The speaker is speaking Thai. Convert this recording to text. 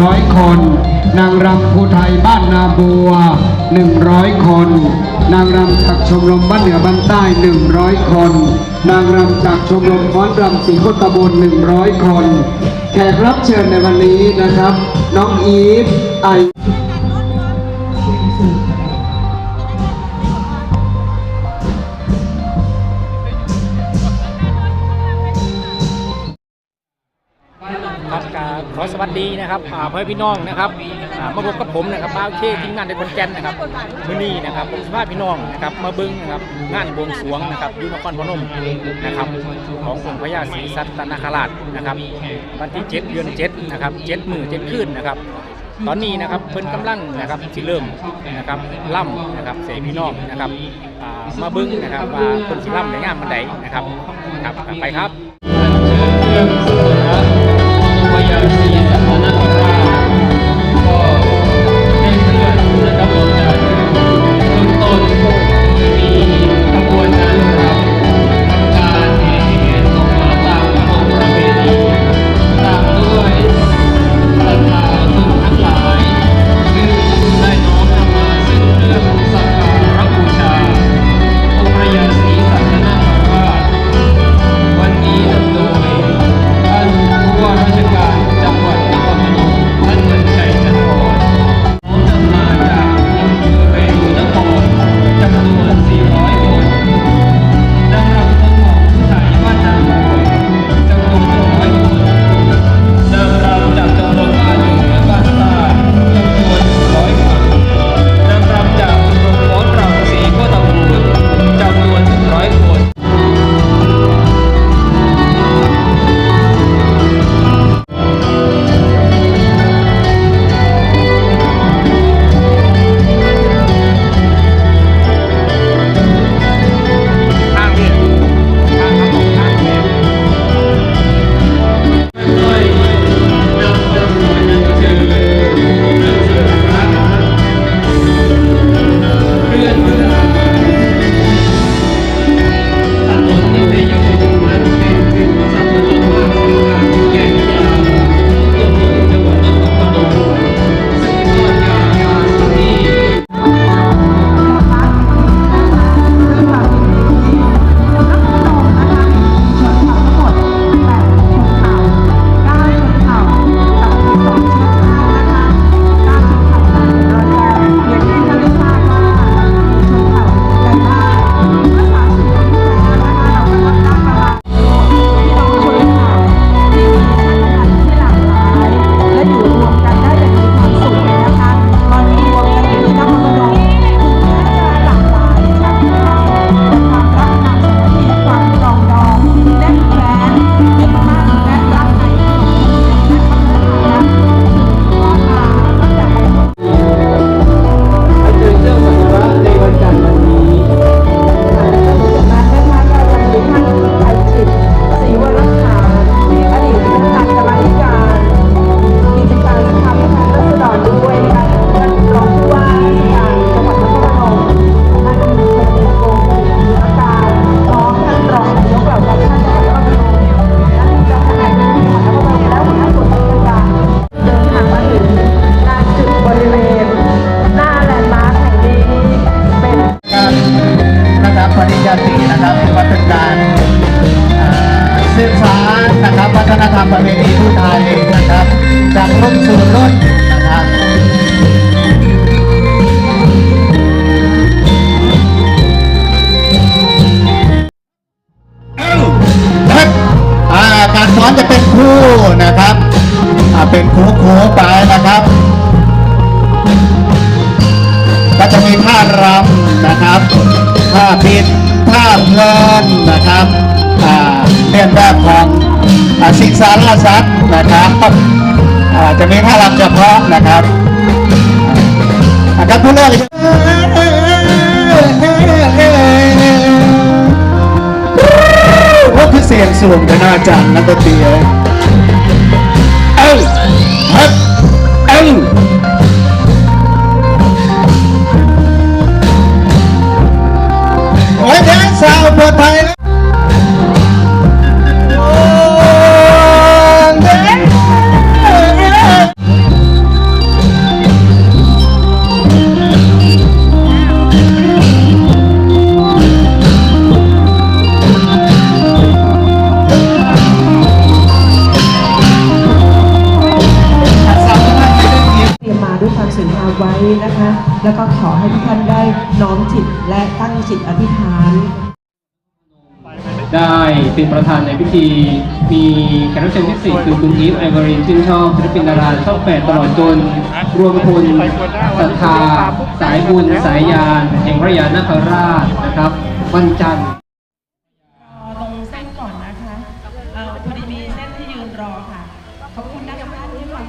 ร้อยคน นางรำภูไทยบ้านนาบัวหนึ่งร้อยคน นางรำจากชมรมบ้านเหนือบ้านใต้หนึ่งร้อยคน นางรำจากชมรมฟ้อนรำสีโคตะบนหนึ่งร้อยคน แขกรับเชิญในวันนี้นะครับ น้องอีฟไอ วัสดีนะครับอ่าพ่อพี่น้องนะครับอ่ามาพบกับผมนะครับบ้าวเคทีมงานในคนแก่นนะครับมื้อนี้นะครับผมสภาพพี่น้องนะครับมาเบิ้งนะครับงานบวงสรวงนะครับอยุนครพนมนะครับขององค์พญาศรีสัตนคราชนะครับวันที่ 7 เดือน 7 นะครับ7มื้อ7คืนนะครับ ตอนนี้นะครับเพิ่นกำลังนะครับที่เริ่มนะครับล่ำนะครับเสพี่น้องนะครับอ่ามาเบิ้งนะครับว่าเพิ่นสิล่ำในงานมันใดนะครับครับไปครับวัน นะครับวัฒนธรรมประเพณีผู้ไทยนะครับ จากรุ่นสู่รุ่นนะครับครับการสอนจะเป็นคู่นะครับเป็นคู่คู่ไปนะครับ ก็จะมีท่ารำนะครับท่าพินท่าเพลินนะครับเรียนแบบของ สิงสารสัตว์นะครับจะมีท่ารำเฉพาะนะครับอ่าครับผู้เลิกว่าคือเสียงสูงขนาดจังนักดนตรีเลย ไว้นะคะ แล้วก็ขอให้ทุกท่านได้น้อมจิตและตั้งจิตอธิษฐาน ได้เป็นประธานในพิธี มีแขกรับเชิญพิเศษคือคุณอีฟไอวอรีนชื่นชอบศิลปินดาราช่องแปดตลอดจน รวมพลศรัทธา สายบุญ สายยานแห่งพระยานาคราชนะครับ วันจันทร์ลงเส้นก่อนนะคะเอ่อพอดีมีเส้นที่ยืนรอค่ะ ขอบคุณนะคะที่ให้ควา